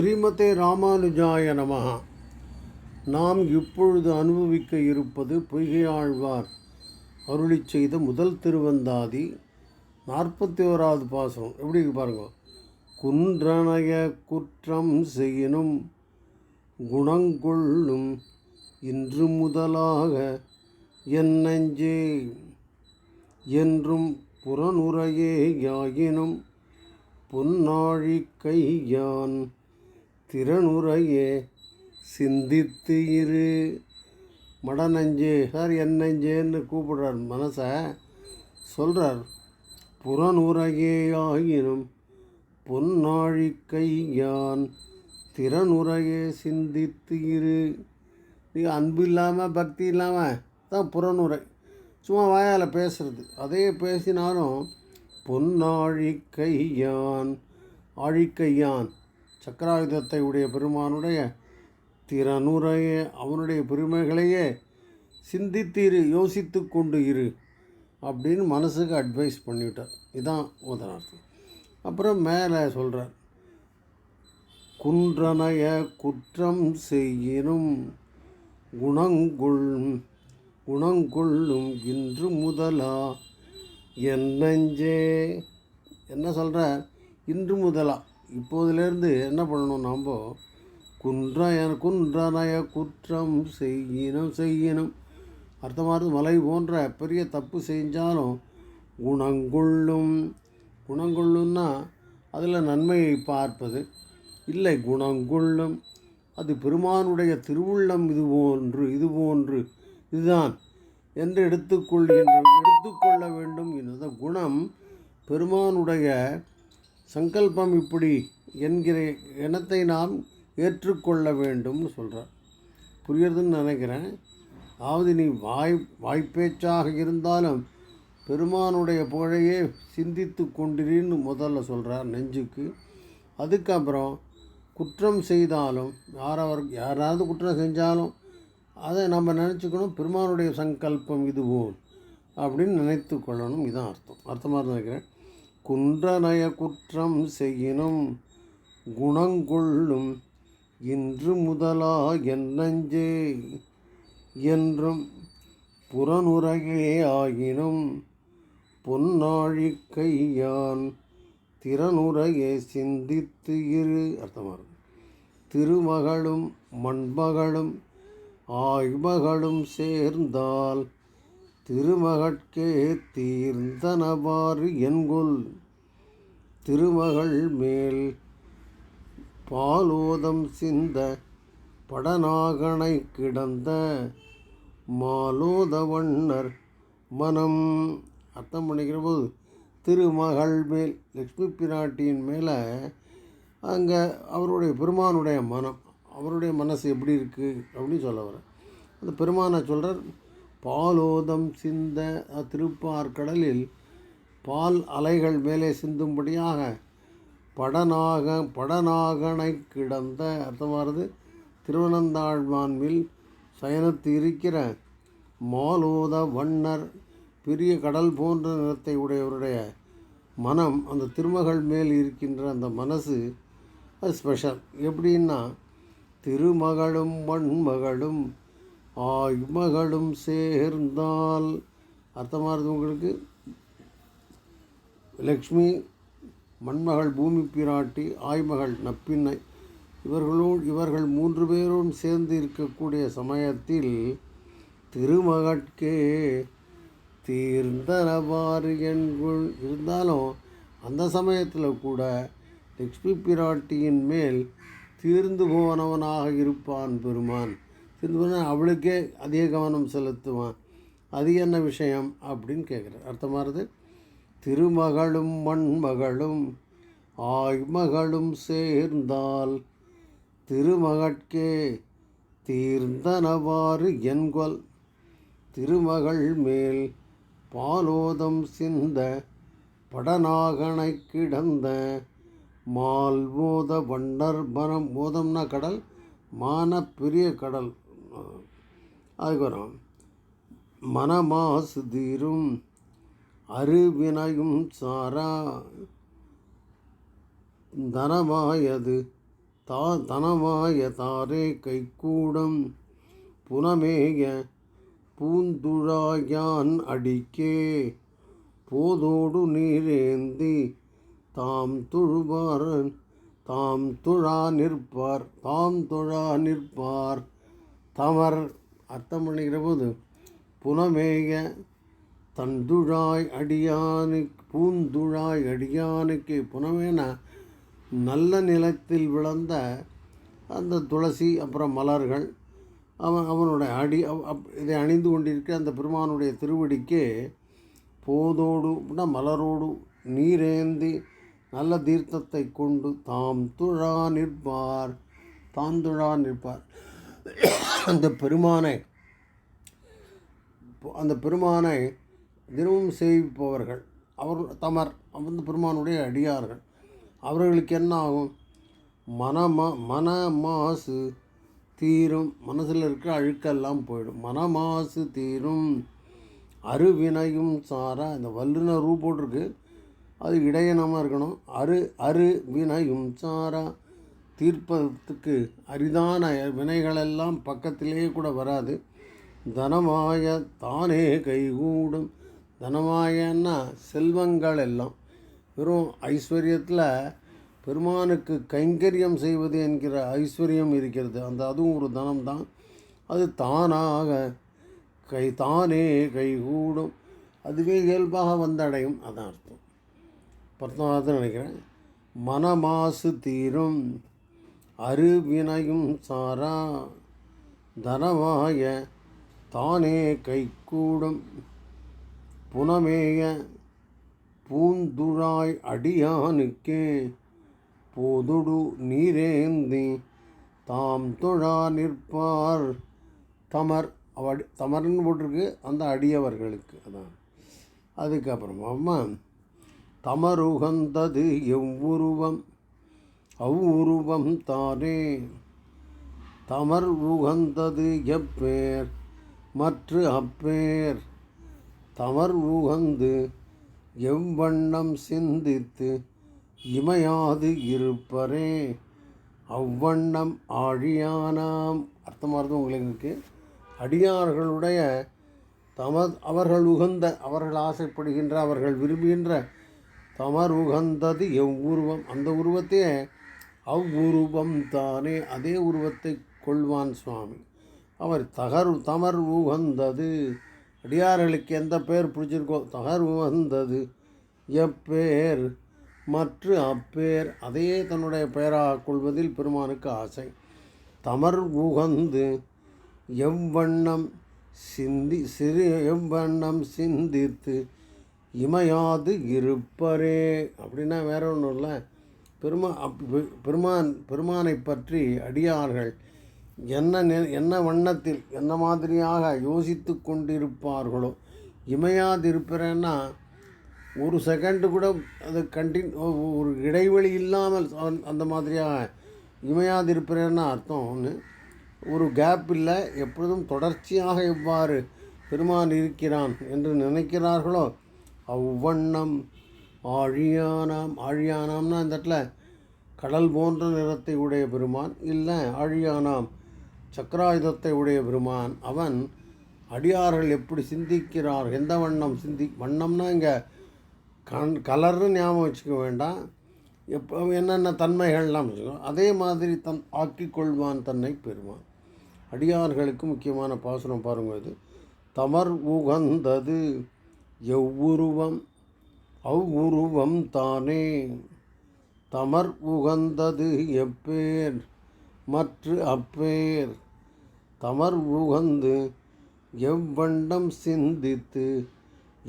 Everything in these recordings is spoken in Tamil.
ஸ்ரீமதே ராமானுஜாய நமகா நாம் இப்பொழுது அனுபவிக்க இருப்பது பொய்கையாழ்வார் அருளிச் செய்த முதல் திருவந்தாதி நாற்பத்தி ஓராவது பாசனம் எப்படி பாருங்க. குன்றனைய குற்றம் செய்யினும் குணங்கொள்ளும் இன்று முதலாக என் நெஞ்சே. என்றும் புறனுரையே யாயினும் பொன்னாழி கையான் திறனுரையே சிந்தித்து இரு. மடநஞ்சு சார் என்னஞ்சேன்னு கூப்பிடுறார் மனசை. சொல்கிறார் புறனுரையேயாயினும் பொன்னாழி கையான் திறனுரையே சிந்தித்து இரு. நீ அன்பு இல்லாமல் பக்தி இல்லாமல் தான் புறனுரை சும்மா வாயால் பேசுகிறது அதே பேசினாலும் பொன்னாழி கையான் ஆழிக்கையான் சக்கராயுதத்தை உடைய பெருமானுடைய திறனுரைய அவனுடைய பெருமைகளையே சிந்தித்து இரு யோசித்து கொண்டு இரு அப்படின்னு மனசுக்கு அட்வைஸ் பண்ணிவிட்டார். இதான் உதாரணம் அப்புறம் மேலே சொல்கிறார் குன்றனைய குற்றம் செய்யினும் குணங்குள் குணங்கொள்ளும் இன்று முதலா என் நெஞ்சே. என்ன சொல்கிற இன்று முதலா. இப்போதிலேருந்து என்ன பண்ணணும் நாம்? குன்றைய குன்றனைய குற்றம் செய்யினும் செய்யினும். அர்த்தமானது மலை போன்ற பெரிய தப்பு செஞ்சாலும் குணங்கொள்ளும். குணங்கொள்ளும்னா அதில் நன்மையை பார்ப்பது. இல்லை குணங்கொள்ளும். அது பெருமானுடைய திருவுள்ளம் இது போன்று இது போன்று இதுதான் என்று எடுத்துக்கொள்கின்ற எடுத்துக்கொள்ள வேண்டும். என்ற குணம் பெருமானுடைய சங்கல்பம் இப்படி என்கிற எண்ணத்தை நாம் ஏற்றுக்கொள்ள வேண்டும்னு சொல்கிறார் புரியுறதுன்னு நினைக்கிறேன். அதாவது நீ வாய் வாய்ப்பேச்சாக இருந்தாலும் பெருமானுடைய புகழையே சிந்தித்து கொண்டிருன்னு முதல்ல சொல்கிறார் நெஞ்சுக்கு. அதுக்கப்புறம் குற்றம் செய்தாலும் யாரவர் யாராவது குற்றம் செஞ்சாலும் அதை நம்ம நினச்சிக்கணும் பெருமானுடைய சங்கல்பம் இதுவோம் அப்படின்னு நினைத்து கொள்ளணும். இதுதான் அர்த்தம். அர்த்தமாக நினைக்கிறேன் குன்றனய குற்றம் செய்யினும் குணங்கொள்ளும் இன்று முதலா என் என்றும் புறனுரையே ஆகினும் பொன்னாழிக்கையான் திறனுறையே சிந்தித்து இரு. அர்த்தமாக திருமகளும் மண்மகளும் ஆய்மகளும் சேர்ந்தால் திருமகட்கே தீர்ந்தனவாறு என்கொல் திருமகள் மேல் பாலோதம் சிந்த படநாகனை கிடந்த மாலோதவண்ணர் மனம். அர்த்தம் பண்ணிக்கிற போது திருமகள் மேல் லக்ஷ்மி பிராட்டியின் மேலே அங்கே அவருடைய பெருமானுடைய மனம். அவருடைய மனசு எப்படி இருக்குது அப்படின்னு சொல்ல வர அந்த பெருமானை சொல்கிறார் பாலோதம் சிந்த திருப்பார்கடலில் பால் அலைகள் மேலே சிந்தும்படியாக படநாக படநாகனை கிடந்த அர்த்தமானது திருவனந்தாழ்வான்மில் சயனத்து இருக்கிற மாலோத வண்ணர் பெரிய கடல் போன்ற நிறத்தை உடையவருடைய மனம் அந்த திருமகள் மேல் இருக்கின்ற அந்த மனசு அது ஸ்பெஷல் எப்படின்னா திருமகளும் மண்மகளும் ஆய்மகளும் சேர்ந்தால். அர்த்தமானது உங்களுக்கு? லக்ஷ்மி மண்மகள் பூமி பிராட்டி ஆய்மகள் நப்பின்னை. இவர்களோடு இவர்கள் மூன்று பேரும் சேர்ந்து இருக்கக்கூடிய சமயத்தில் திருமகட்கே தீர்ந்தனவாறு என்குள் இருந்தாலும் அந்த சமயத்தில் கூட லக்ஷ்மி பிராட்டியின் மேல் தீர்ந்து போனவனாக இருப்பான் பெருமான். தீர்ந்து அவளுக்கே அதிக கவனம் செலுத்துவான். அது என்ன விஷயம் அப்படின்னு கேட்குறார். அர்த்தமானது திருமகளும் மண்மகளும் ஆய்மகளும் சேர்ந்தால் திருமகட்கே தீர்ந்தனவாறு என்கொல். திருமகள் மேல் பாலோதம் சிந்த படநாகனை கிடந்த மால் மோத வண்டர் மனம் மோதம்னா கடல் மான பெரிய கடல். அதுக்கு வரும் மனமாசு தீரும். அருவினையும் சாரா. தனமாயது தா தனமாய தாரே கைக்கூடம் புனமேய பூந்துழாயான் அடிக்கே. போதோடு நீரேந்தி தாம் தொழுவாரன் தாம் துழா நிற்பார் தாம் துழா நிற்பார் தமர். அர்த்தம் பண்ணிக்கிற போது புனமேய தந்துழாய் அடியானு பூந்துழாய் அடியானுக்கு புனமேன நல்ல நிலத்தில் விளந்த அந்த துளசி அப்புறம் மலர்கள் அவன் அவனுடைய அடி அவ்- அப்- இதை அணிந்து கொண்டிருக்க அந்த பெருமானுடைய திருவடிக்கு போதோடு அப்படின்னா மலரோடு நீரேந்தி நல்ல தீர்த்தத்தை கொண்டு தாம் துழா நிற்பார் தாந்துழா நிற்பார். அந்த பெருமானை அந்த பெருமானை தினமும் சேவிப்பவர்கள். அவர் தமர் அந்த பெருமானுடைய அடியார்கள். அவர்களுக்கு என்ன ஆகும் மனமா மன மாசு தீரும். மனசில் இருக்கிற அழுக்கெல்லாம் போயிடும். மனமாசு தீரும். அருவினையும் சாரா இந்த வல்லுன ரூ போட்டிருக்கு. அது இடையனமாக இருக்கணும். அரு அரு வினையும் சாரா. தீர்ப்பதற்கு அரிதான வினைகளெல்லாம் பக்கத்திலே கூட வராது. தனமாய தானே கைகூடும். தனமாயன்னா செல்வங்கள் எல்லாம் வெறும் ஐஸ்வர்யத்தில் பெருமானுக்கு கைங்கரியம் செய்வது என்கிற ஐஸ்வர்யம் இருக்கிறது. அந்த அதுவும் ஒரு தனம் தான் அது தானாக கை தானே கைகூடும். அதுவே இயல்பாக வந்தடையும். அதான் அர்த்தம். பத்தாவது நினைக்கிறேன். மனமாசு தீரும். அருவினையும் சாரா தனமாய தானே கைகூடும் புனமேய பூந்துழாய் அடியானுக்கே போதுடு நீரேந்தி தாம் தொழா நிற்பார் தமர். அவடி தமர்னு போட்டிருக்கு அந்த அடியவர்களுக்கு. அதான். அதுக்கப்புறமா தமருகந்தது எவ்வுருவம்? அவ்வுருவம் தானே. தமர் உகந்தது எப்பேர்? மற்ற அப்பேர். தமர் உகந்து எவ்வண்ணம் சிந்தித்து இமையாது இருப்பரே. அவ்வண்ணம் ஆழியானாம். அர்த்தமாகிறது உங்களுக்கு. அடியார்களுடைய தமது அவர்கள் உகந்த அவர்கள் ஆசைப்படுகின்ற அவர்கள் விரும்புகின்ற தமர் உகந்தது எவ்வுருவம். அந்த உருவத்தையே அவ்வுருவம் தானே அதே உருவத்தை கொள்வான் சுவாமி. அவர் தகர் தமர் உகந்தது. அடியார்களுக்கு எந்த பேர் பிடிச்சிருக்கோ தகர் உகந்தது. எப்பேர் மற்ற அப்பேர் அதையே தன்னுடைய பெயராக கொள்வதில் பெருமானுக்கு ஆசை. தமர் உகந்து எவ்வண்ணம் சிந்தி சிறு எவ்வண்ணம் சிந்தித்து இமையாது இருப்பரே அப்படின்னா வேற ஒன்றும் இல்லை. பெருமா அப் பெருமான் பெருமானை பற்றி அடியார்கள் என்ன நெ- என்ன வண்ணத்தில் என்ன மாதிரியாக யோசித்து கொண்டிருப்பார்களோ இமையாதிருப்பறேன்னா ஒரு செகண்டு கூட அது கண்டின் ஒரு இடைவெளி இல்லாமல் அந்த- அந்த மாதிரியாக இமையாதிருப்பறேன்னா அர்த்தம் ஒன்று ஒரு கேப் இல்லை எப்பொழுதும் தொடர்ச்சியாக எவ்வாறு பெருமான் இருக்கிறான் என்று நினைக்கிறார்களோ அவ்வண்ணம் ஆழியானாம் ஆழியானாம்னா இந்த இடத்துல கடல் போன்ற நிறத்தை உடைய பெருமான் இல்லை ஆழியானாம் சக்கராயுதத்தை உடைய பெருமான். அவன் அடியார்கள் எப்படி சிந்திக்கிறார்? எந்த வண்ணம் சிந்தி வண்ணம்னா இங்கே கண் கலர்னு ஞாபகம் வச்சுக்க வேண்டாம். எப்போ என்னென்ன தன்மைகள்லாம் வச்சுக்கணும் அதே மாதிரி தன் ஆக்கிக்கொள்வான் தன்னை பெறுவான். அடியார்களுக்கு முக்கியமான பாசுரம் பாருங்க இது. தமர் உகந்தது எவ்வுருவம் அவ்வுருவம் தானே தமர் உகந்தது எப்பேர்? மற்று அப்பேர். தமர் உகந்து எவ்வண்டம் சிந்தித்து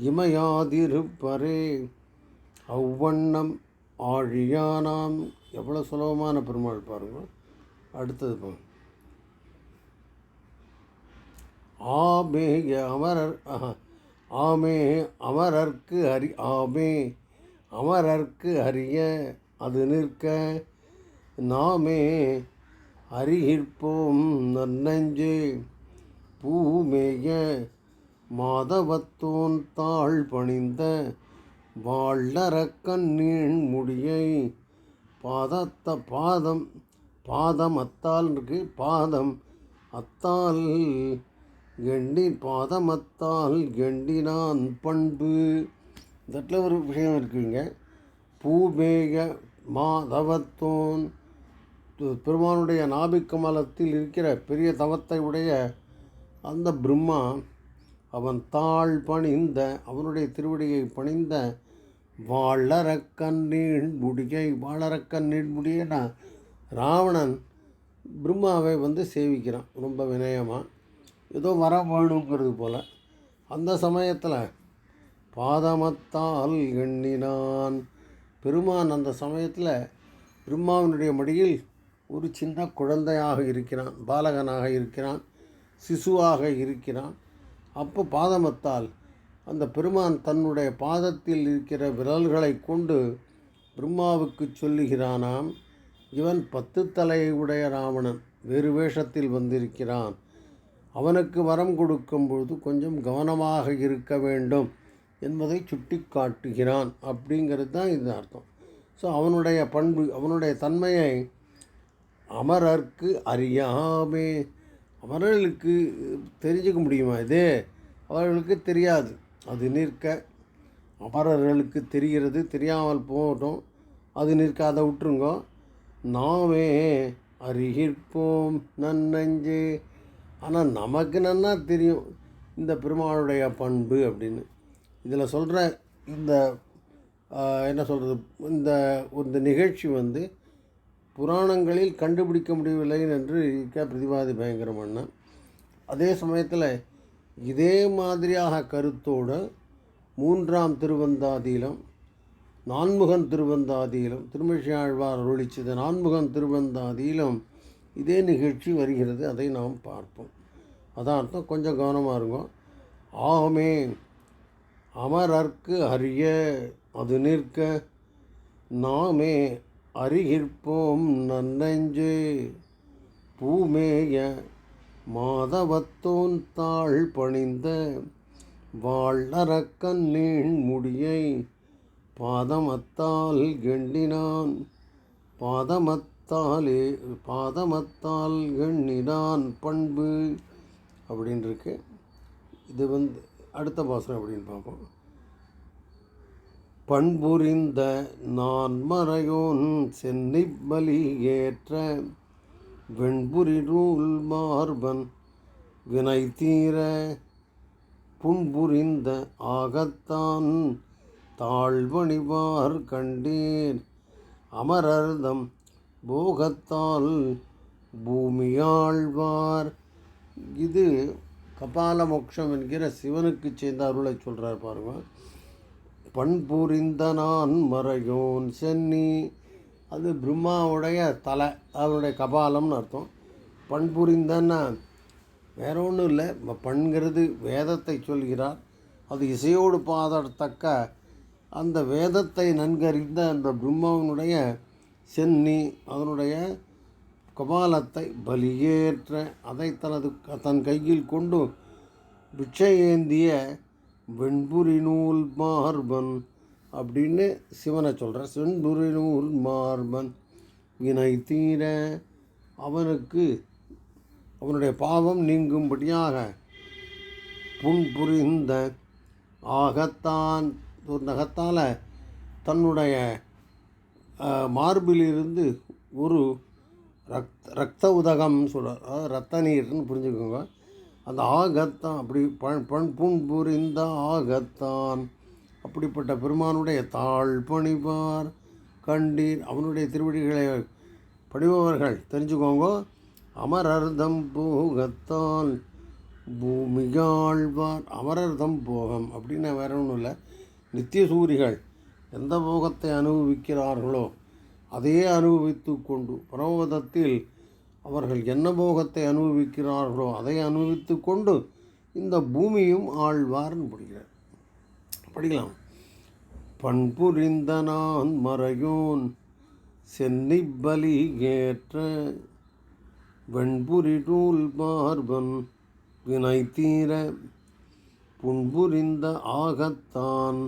இமையாதிருப்பரே. அவ்வண்ணம் ஆழியானாம். எவ்வளோ சுலபமான பெருமாள் பாருங்கள் அடுத்தது பாருங்கள் ஆபேய அமரர் ஆஹா. ஆமே அமரர்க்கு அறி ஆமே அமரர்க்கு அறிய அது நிற்க நாமே அறிகிற்போம் நன்னஞ்சு. பூமேய மாதவத்தோன் தாழ் பணிந்த வாழற கண்ணீண் முடியை பாதத்த பாதம் பாதம் அத்தால் இருக்கு பாதம் அத்தால் கெண்டி பாதமத்தால் எண்ணினான் பண்பு. இந்த ஒரு விஷயம் இருக்குங்க. பூமேக மாதவத்தோன். பெருமானுடைய நாபிக்கமலத்தில் இருக்கிற பெரிய தவத்தை உடைய அந்த பிரம்மா அவன் தாழ் பணிந்த அவனுடைய திருவடியை பணிந்த வாழறக்கண் நீழ்முடியை வாழறக்கண் நீழ்முடியனா ராவணன் பிரம்மாவை வந்து சேவிக்கிறான் ரொம்ப வினயமாக ஏதோ வர வேணுங்கிறது போல். அந்த சமயத்தில் பாதமத்தால் எண்ணினான். பெருமான் அந்த சமயத்தில் பிரம்மாவினுடைய மடியில் ஒரு சின்ன குழந்தையாக இருக்கிறான் பாலகனாக இருக்கிறான் சிசுவாக இருக்கிறான். அப்போ பாதமத்தால் அந்த பெருமான் தன்னுடைய பாதத்தில் இருக்கிற விரல்களை கொண்டு பிரம்மாவுக்கு சொல்லுகிறானாம் இவன் பத்து தலையுடைய ராவணன் வேறு வேஷத்தில் வந்திருக்கிறான். அவனுக்கு வரம் கொடுக்கும் பொழுது கொஞ்சம் கவனமாக இருக்க வேண்டும் என்பதை சுட்டி காட்டுகிறான் அப்படிங்கிறது தான் இது அர்த்தம். ஸோ அவனுடைய பண்பு அவனுடைய தன்மையை அமரர்க்கு அறியாமே. அமரர்களுக்கு தெரிஞ்சுக்க முடியுமா இது? அவர்களுக்கு தெரியாது. அது நிற்க அமரர்களுக்கு தெரிகிறது தெரியாமல் போகட்டும். அது நிற்க அதை விட்டுருங்கோ. நாமே அறிகிற்போம் நன்னஞ்சே. ஆனால் நமக்கு நன்னா தெரியும் இந்த பெருமாளுடைய பண்பு அப்படின்னு. இதில் சொல்கிற இந்த என்ன சொல்கிறது இந்த இந்த நிகழ்ச்சி வந்து புராணங்களில் கண்டுபிடிக்க முடியவில்லை என்று இருக்க பிரதிவாதி பயங்கரம் அண்ணன். அதே சமயத்தில் இதே மாதிரியாக கருத்தோடு மூன்றாம் திருவந்தாதியிலும் நான்முகன் திருவந்தாதியிலும் திருமிழியாழ்வார் அருளிச்சது நான்முகன் திருவந்தாதியிலும் இதே நிகழ்ச்சி வருகிறது அதை நாம் பார்ப்போம். அதான் அர்த்தம். கொஞ்சம் கவனமாக இருக்கும் ஆமே அமரர்க்கு அறிய அது நிற்க நாமே அறிகிற்போம் நன்னெஞ்சு. பூமேய மாதவத்தோன் தாழ் பணிந்த வாழறக்கன் நீண் முடியை பாதமத்தால் கெண்டினான். பாதமத்தாலே பாதமத்தால் எண்ணினான் பண்பு அப்படின்னு இருக்கு இது வந்து அடுத்த பாசனம் அப்படின்னு பார்ப்போம். பண்புரிந்த நான் மறையோன் சென்னை பலி ஏற்ற வெண்புரி நூல் மார்பன் வினை தீர புண்புரிந்த ஆகத்தான் தாழ்வணிவார் கண்டீர் அமரர்தம் போகத்தால் பூமியாழ்வார். இது கபால மோட்சம் என்கிற சிவனுக்கு சேர்ந்த அருளை சொல்கிறார் பாருங்க. பண்புரிந்த நான் மறையோன் சென்னி. அது பிரம்மாவுடைய தலை அவருடைய கபாலம்னு அர்த்தம். பண்புரிந்தன்னா வேற ஒன்றும் இல்லை. பண்கிறது வேதத்தை சொல்கிறார். அது இசையோடு பாதத்தக்க அந்த வேதத்தை நன்கறிந்த அந்த பிரம்மாவினுடைய சென்னி அதனுடைய கபாலத்தை பலியேற்ற அதை தனது தன் கையில் கொண்டு பிட்சை ஏந்திய வெண்புரி நூல் மார்பன் அப்படின்னு சிவனை சொல்கிற செண்புரி நூல் மார்பன் வினை தீர அவனுக்கு அவனுடைய பாவம் நீங்கும்படியாக புண்புரிந்த ஆகத்தான் ஒரு நகத்தால் தன்னுடைய மார்பிலிருந்து ஒரு ரத் ரத்த உதகம்னு சொல்கிறார் அதாவது ரத்த நீர்னு புரிஞ்சுக்கோங்க. அந்த ஆகத்தான் அப்படி பண் பண் புண் புரிந்த ஆகத்தான். அப்படிப்பட்ட பெருமானுடைய தாழ் பணிவார் கண்டீர் அவனுடைய திருவடிகளை பணிபவர்கள். தெரிஞ்சுக்கோங்க. அமரர்தம் போகத்தான் பூமிகாழ்வார் அமரர்தம் போகம் அப்படின்னு வேற ஒன்றும் இல்லை. நித்திய சூரிகள். எந்த போகத்தை அனுபவிக்கிறார்களோ அதையே அனுபவித்து கொண்டு பரமபதத்தில் அவர்கள் என்ன போகத்தை அனுபவிக்கிறார்களோ அதை அனுபவித்து கொண்டு இந்த பூமியும் ஆழ்வார்னு படிக்கிறார் படிக்கலாம். பண்புரிந்த நான் மறையோன் சென்னி பலி ஏற்ற வெண்புரி நூல் மார்பன் வினை தீர புண்புரிந்த ஆகத்தான்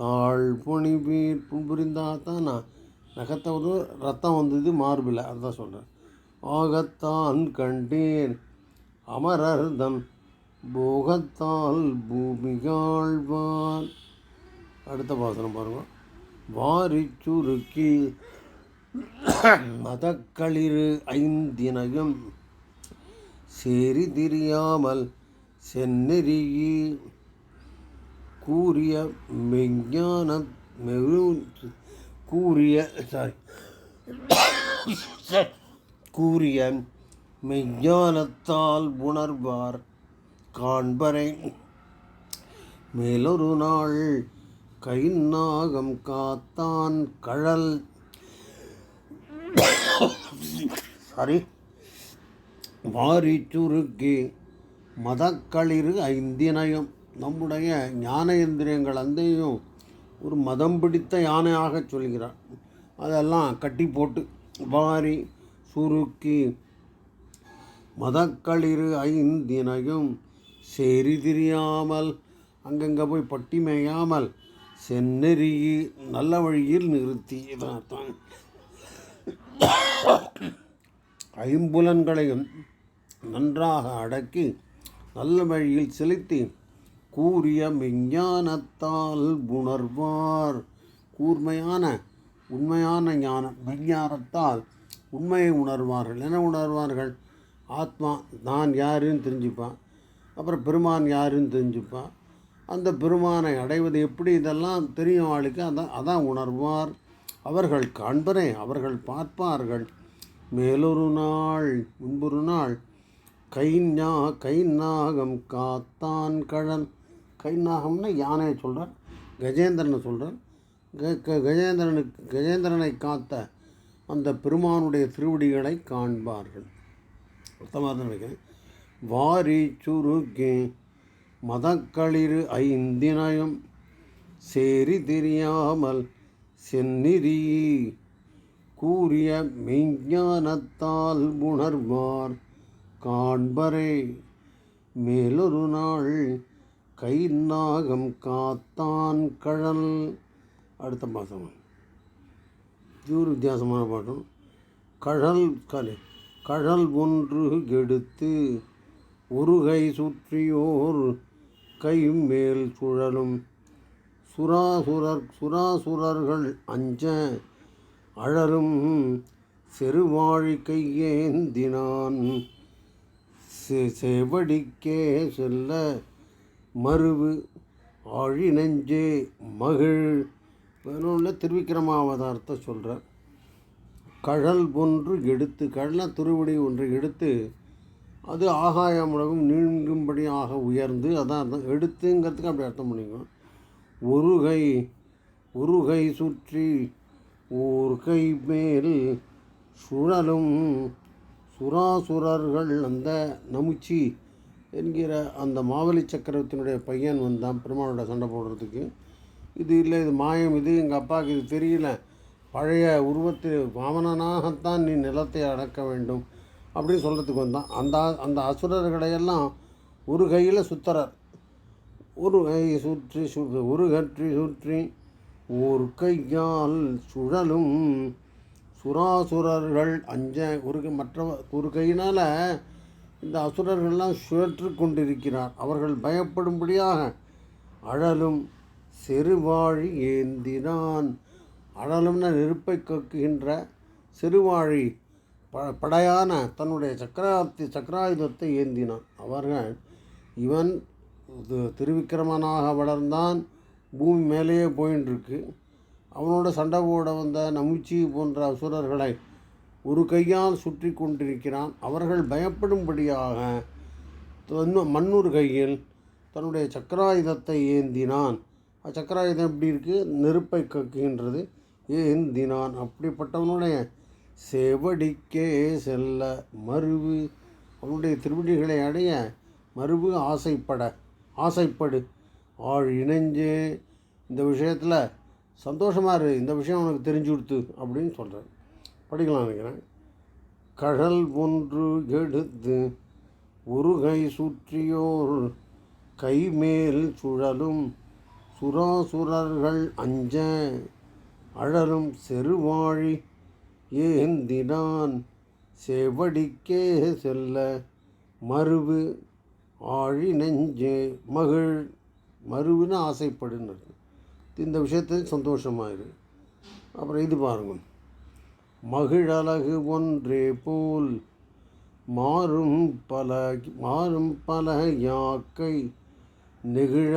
தாழ் புனிவீர் புண்புரிந்த ஆகத்தான் நான் நகத்தை வந்து ரத்தம் வந்தது மார்பில். அதுதான் சொல்கிறேன் ஆகத்தான் கண்டேன் அமரர்தம். போகத்தால் பூமிகாழ்வான். அடுத்த பாசனம் பாருங்கள் வாரி சுருக்கி மதக்களிறு ஐந்தினையும் சேரி திரியாமல் செந்நெறியி கூறிய மெஞ்ஞான மெரு கூறிய சாரி கூறிய மெஞ்ஞானத்தால் உணர்வார் காண்பரை. மேலொரு நாள் கை நாகம் காத்தான் கழல். சாரி வாரி சுருக்கி மதக்களிறு ஐந்தினயம். நம்முடைய ஞானேந்திரியங்கள் அந்தையும் ஒரு மதம் பிடித்த யானையாக சொல்கிறார். அதெல்லாம் கட்டி போட்டு வாரி சுருக்கி மதக்களிறு ஐந்தினையும் செறிதிரியாமல் அங்கங்கே போய் பட்டி மேயாமல் செந்நெறி நல்ல வழியில் நிறுத்தி தான் ஐம்புலன்களையும் நன்றாக அடக்கி நல்ல வழியில் செலுத்தி கூறிய விஞ்ஞானத்தால் உணர்வார். கூர்மையான உண்மையான ஞானம் விஞ்ஞானத்தால் உண்மையை உணர்வார்கள். என்ன உணர்வார்கள்? ஆத்மா நான் யாருன்னு தெரிஞ்சுப்பான் அப்புறம் பெருமான் யாருன்னு தெரிஞ்சுப்பான் அந்த பெருமானை அடைவது எப்படி? இதெல்லாம் தெரியும் ஆளுக்கு. அதான் அதான் உணர்வார். அவர்கள் காண்பரே அவர்கள் பார்ப்பார்கள். மேலொரு நாள் முன்பொரு நாள் கை ஞா கை நாகம் காத்தான் கழல் கை நாகம்னா யானையை சொல்கிறார் கஜேந்திரனை சொல்கிறார் க க கஜேந்திரனுக்கு கஜேந்திரனை காத்த அந்த பெருமானுடைய திருவடிகளை காண்பார்கள். அர்த்தமாக தான் நினைக்கிறேன். வாரி சுருக்கி மதக்களிறு ஐந்தினயம் சேரி தெரியாமல் செந்நிறி கூறிய மெய்ஞானத்தால் உணர்வார் காண்பரே. மேலொரு நாள் கை நாகம் காத்தான் கழல். அடுத்த மாதம் இது ஒரு வித்தியாசமான பாட்டம். கழல் கலை கழல் ஒன்று எடுத்து ஒரு கை சுற்றியோர் கை மேல் சுழலும். சுராசுரர் சுராசுரர்கள் அஞ்ச அழலும் செருவாழி கையேந்தினான். செ- செவடிக்கே செல்ல மருவு ஆழி நெஞ்சே மகிழ். பதினொன்றில் திருவிக்கிரமாவதாரத்தை சொல்கிறார் கழல் ஒன்று எடுத்து கழல திருவடி ஒன்று எடுத்து அது ஆகாயம் உலகம் நீங்கும்படியாக உயர்ந்து அதான் அர்த்தம். எடுத்துங்கிறதுக்கு அப்படி அர்த்தம் பண்ணிக்கணும் ஒரு கை ஒரு கை சுற்றி ஓர் கை மேல் சுழலும் சுராசுரர்கள் அந்த நமுச்சி என்கிற அந்த மாவலி சக்கரவர்த்தியினுடைய பையன் வந்தான் பெருமாளோட சண்டை போடுறதுக்கு. இது இல்லை இது மாயம் இது எங்கள் அப்பாவுக்கு இது தெரியல. பழைய உருவத்தில் வாமனனாகத்தான் நீ நிலத்தை அடக்க வேண்டும் அப்படின்னு சொல்கிறதுக்கு வந்தான். அந்த அந்த அசுரர்களையெல்லாம் ஒரு கையில் சுத்தரர் ஒரு கை சுற்றி சு ஒரு கற்றி சுற்றி ஒரு கையால் சுழலும் சுராசுரர்கள் அஞ்ச ஒரு கை- மற்ற ஒரு கையினால் இந்த அசுரர்கள்லாம் சுழற்று கொண்டிருக்கிறார் அவர்கள் பயப்படும்படியாக அழலும் செருவாழி ஏந்தினான். அழலும்னா நெருப்பை கக்குகின்ற சிறுவாழி ப படையான தன்னுடைய சக்கராத்தி சக்கராயுதத்தை ஏந்தினான். அவர்கள் இவன் திருவிக்கிரமனாக வளர்ந்தான். பூமி மேலேயே போயின்னு இருக்கு அவனோட சண்டை போட வந்த நமுச்சி போன்ற அசுரர்களை ஒரு கையால் சுற்றி கொண்டிருக்கிறான். அவர்கள் பயப்படும்படியாக தன் மண்ணூர் கையில் தன்னுடைய சக்கராயுதத்தை ஏந்தினான். சக்கராயுதம் எப்படி இருக்குது நெருப்பை கக்குகின்றது. ஏந்தினான். அப்படிப்பட்டவனுடைய செவடிக்கே செல்ல மருவு அவனுடைய திருவடிகளை அடைய மருவு ஆசைப்பட ஆசைப்படு. ஆள் இணைஞ்சு இந்த விஷயத்தில் சந்தோஷமாக இரு. இந்த விஷயம் உனக்கு தெரிஞ்சு கொடுத்து அப்படின்னு சொல்கிறேன் படிக்கலாம் நினைக்கிறேன். கடல் ஒன்று எடுத்து ஒரு கை சுற்றியோர் கைமேல் சுழலும் சுராசுரர்கள் அஞ்ச அழலும் செருவாழி ஏந்தினான் செவடிக்கே செல்ல மருவு ஆழி நெஞ்சு மகிழ் மருவுன்னு ஆசைப்படுன்னு இந்த விஷயத்தை சந்தோஷமாயிரு அப்புறம் இது பாருங்கள் மகிழலகு ஒன்றே போல் மாறும் பல மாறும் பல யாக்கை நெகிழ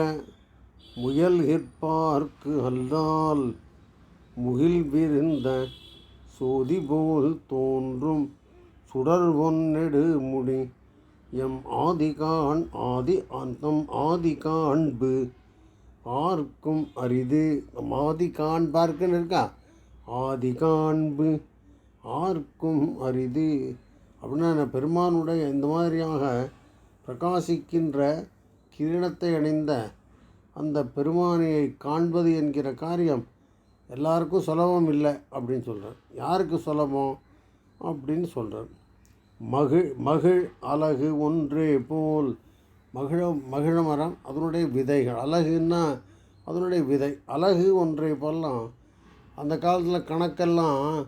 முயல்கிற்பார்க்கு அல்லால் முகில் விருந்த சோதி போல் தோன்றும் சுடர் ஒன்னெடு முடி எம் ஆதிகான் ஆதி அந்தம் ஆதி காண்பு ஆர்க்கும் அரிது. ஆதி காண்பார்க்குன்னு இருக்கா? ஆதி காண்பு ஆர்க்கும் அரிது. அப்படின்னா பெருமானுடைய இந்த மாதிரியாக பிரகாசிக்கின்ற கிரீடத்தை அணிந்த அந்த பெருமானியை காண்பது என்கிற காரியம் எல்லாருக்கும் சுலபம் இல்லை அப்படின்னு சொல்கிறார் யாருக்கு சுலபம்? அப்படின்னு சொல்கிறார் மகிழ் மகிழ் அழகு ஒன்றே போல் மகிழ மகிழ மரம் அதனுடைய விதைகள். அழகுன்னா அதனுடைய விதை. அழகு ஒன்றை போலாம் அந்த காலத்தில் கணக்கெல்லாம்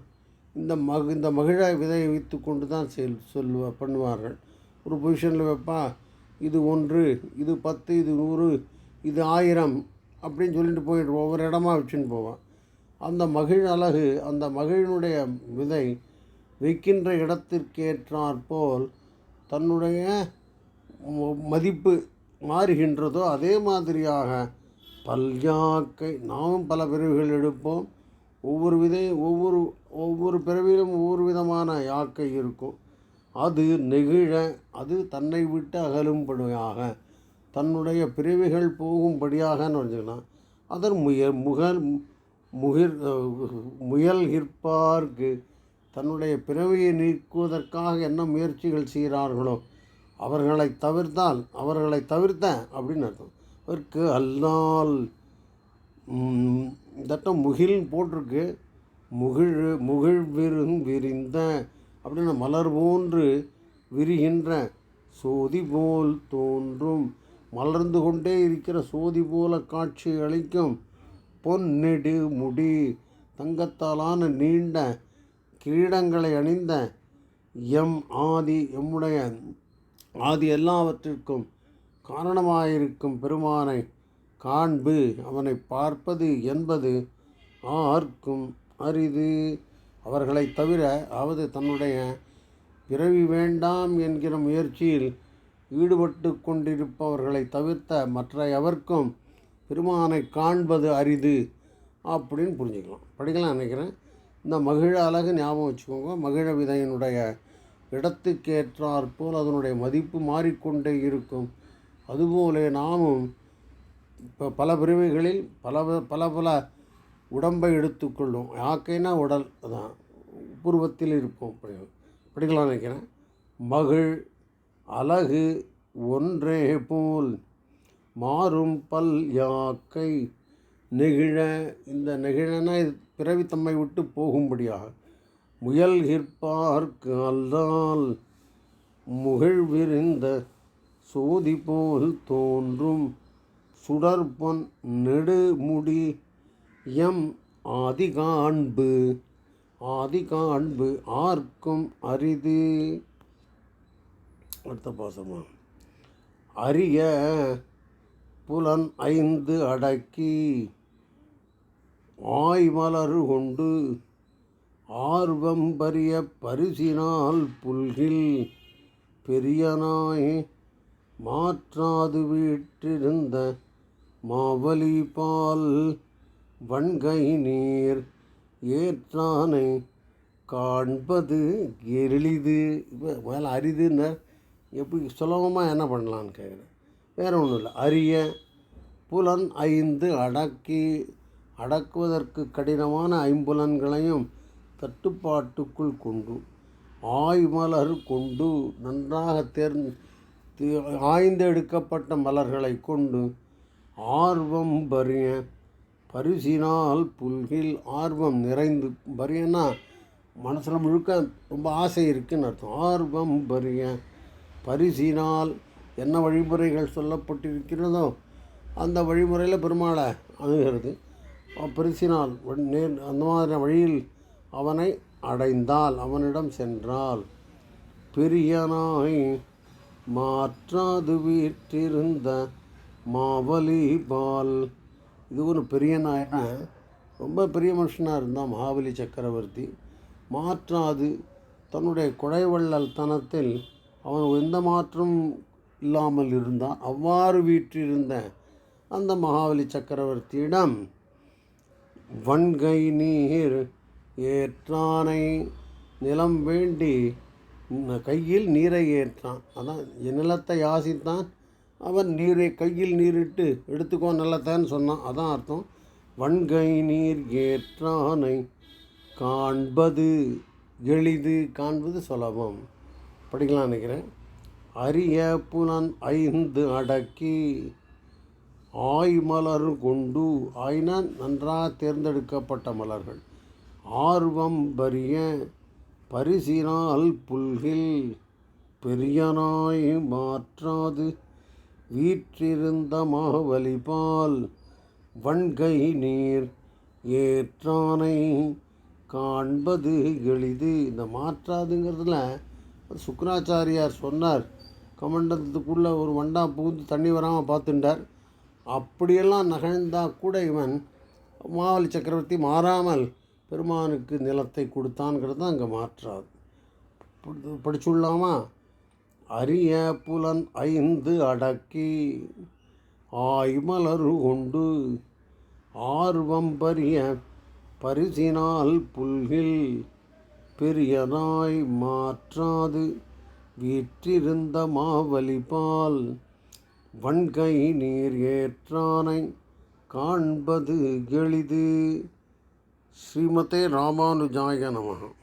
இந்த மகு இந்த மகிழாய் விதையை வைத்து கொண்டு தான் செல் சொல்லுவ பண்ணுவார்கள். ஒரு பொசிஷனில் வைப்பா இது ஒன்று இது பத்து இது நூறு இது ஆயிரம் அப்படின்னு சொல்லிட்டு போயிட்டு ஒவ்வொரு இடமா வச்சுன்னு போவான் அந்த மகிழ் அழகு அந்த மகிழினுடைய விதை வைக்கின்ற இடத்திற்கேற்றாற்போல் தன்னுடைய ம- மதிப்பு மாறுகின்றதோ அதே மாதிரியாக பல்யாக்கை நாமும் பல பிரிவுகள் எடுப்போம். ஒவ்வொரு விதை ஒவ்வொரு ஒவ்வொரு பிறவியிலும் ஒவ்வொரு விதமான யாக்கை இருக்கும். அது நெகிழ அது தன்னை விட்டு அகலும்படியாக தன்னுடைய பிறவிகள் போகும்படியாகன்னு வச்சுக்கலாம் அதன் முய முகல் முகிர் முயல்கிற்பார்க்கு தன்னுடைய பிறவியை நீக்குவதற்காக என்ன முயற்சிகள் செய்கிறார்களோ அவர்களை தவிர்த்தால் அவர்களை தவிர்த்த அப்படின்னு அர்த்தம். அவருக்கு அல்லால் தட்டம் முகில்னு போட்டிருக்கு. முகிழ் முகிழ்விருந் விரிந்த அப்படின்னு மலர் போன்று விரிகின்ற சோதி போல் தோன்றும். மலர்ந்து கொண்டே இருக்கிற சோதி போல காட்சி அளிக்கும். பொன்னெடு முடி தங்கத்தாலான நீண்ட கிரீடங்களை அணிந்த எம் ஆதி எம்முடைய ஆதி எல்லாவற்றிற்கும் காரணமாயிருக்கும் பெருமானை. காண்பு அவனை பார்ப்பது என்பது ஆர்க்கும் அரிது. அவர்களை தவிர அதாவது தன்னுடைய பிறவி வேண்டாம் என்கிற முயற்சியில் ஈடுபட்டு கொண்டிருப்பவர்களை தவிர்த்த மற்ற எவர்க்கும் பெருமானை காண்பது அரிது அப்படின்னு புரிஞ்சுக்கலாம். படிக்கலாம் நினைக்கிறேன். இந்த மகிழ அழகு ஞாபகம் வச்சுக்கோங்க. மகிழ விதையினுடைய இடத்துக்கேற்றாற்போல் அதனுடைய மதிப்பு மாறிக்கொண்டே இருக்கும். அதுபோல நாமும் இப்போ பல பிரிவுகளில் பல பல பல உடம்பை எடுத்துக்கொள்ளும். யாக்கைனா உடல் அதான் பூர்வத்தில் இருப்போம் படிக்கலாம் நினைக்கிறேன். மகிழ் அழகு ஒன்றே போல் மாறும் பல் யாக்கை நெகிழ. இந்த நெகிழன பிறவித்தம்மை விட்டு போகும்படியாக முயல்கிற்பார்க்கு அல்லால் முகிழ் விரிந்த சோதி போல் தோன்றும். சுடர்பொன் நெடுமுடி எம் ஆதிகாண்பு. ஆதிகாண்பு ஆர்க்கும் அரிது. அடுத்த பாசமா. அரிய புலன் ஐந்து அடக்கி. ஆய்மலர் கொண்டு ஆர்வம் பரிய பரிசினால் புல்கில் பெரியனாய் மாற்றாது வீற்றிருந்த மாவலி பால் வன்கை நீர் ஏற்றானை காண்பது எளிது இப்போ முதல்ல அரிதுன்னா எப்படி சுலபமாக என்ன பண்ணலான்னு கேட்குறேன் வேறு ஒன்றும் இல்லை. அரிய புலன் ஐந்து அடக்கி அடக்குவதற்கு கடினமான ஐம்புலன்களையும் தட்டுப்பாட்டுக்குள் கொண்டு ஆய்மலர் கொண்டு நன்றாக தேர்ந்து ஆய்ந்தெடுக்கப்பட்ட மலர்களை கொண்டு ஆர்வம் பரிய பரிசினால் புல்கில் ஆர்வம் நிறைந்து பரியன்னா மனசில் முழுக்க ரொம்ப ஆசை இருக்குன்னு அர்த்தம். ஆர்வம் பரிய பரிசினால் என்ன வழிமுறைகள் சொல்லப்பட்டிருக்கிறதோ அந்த வழிமுறையில் பெருமாளை அணுகிறது. பரிசினால் நேர் அந்த மாதிரி வழியில் அவனை அடைந்தால் அவனிடம் சென்றால் பெரியனாய் மாற்றாது வீற்றிருந்த மாவலி பால். இது ஒரு பெரிய நாயனா ரொம்ப பெரிய மனுஷனாக இருந்தான் மகாபலி சக்கரவர்த்தி. மாற்றாது. தன்னுடைய குடைவள்ளல் தனத்தில் அவன் எந்த மாற்றம் இல்லாமல் இருந்தான். அவ்வாறு வீற்றிருந்த அந்த மகாபலி சக்கரவர்த்தியிடம் வன்கை நீர் ஏற்றானை நிலம் வேண்டி கையில் நீரை ஏற்றான். அதான் நிலத்தை யாசித்தான் அவன் நீரை கையில் நீரிட்டு எடுத்துக்கோ நல்லத்தான்னு சொன்னான். அதான் அர்த்தம். வன்கை நீர் ஏற்றானை காண்பது எளிது காண்பது சுலபம். படிக்கலாம் நினைக்கிறேன். அரிய புலன் ஐந்து அடக்கி ஆய் மலர் கொண்டு ஆய்னா நன்றாக தேர்ந்தெடுக்கப்பட்ட மலர்கள். ஆர்வம் பரிய பரிசினால் புல்கில் பெரியனாய் மாற்றாது. வீற்றிருந்த மாவலிபால் வன்கை நீர் ஏற்றானை காண்பது எளிது. இந்த மாற்றாதுங்கிறதுல சுக்கராச்சாரியார் சொன்னார். கமண்டத்துக்குள்ளே ஒரு வண்டா புகுந்து தண்ணி வராமல் பார்த்துட்டார். அப்படியெல்லாம் நகழ்ந்தா கூட இவன் மாவலி சக்கரவர்த்தி மாறாமல் பெருமானுக்கு நிலத்தை கொடுத்தான்ங்கிறது தான் அங்கே மாற்றாது. படி- படிச்சுள்ளாமா அரிய புலன் ஐந்து அடக்கி ஆய்மலரு கொண்டு ஆர்வம் பரிய பரிசினால் புல்கில் பெரியனாய் மாற்றாது வீற்றிருந்த மாவலிபால் வன்கை நீர் ஏற்றானை காண்பது எளிது. ஸ்ரீமதே ராமானுஜாய நமகம்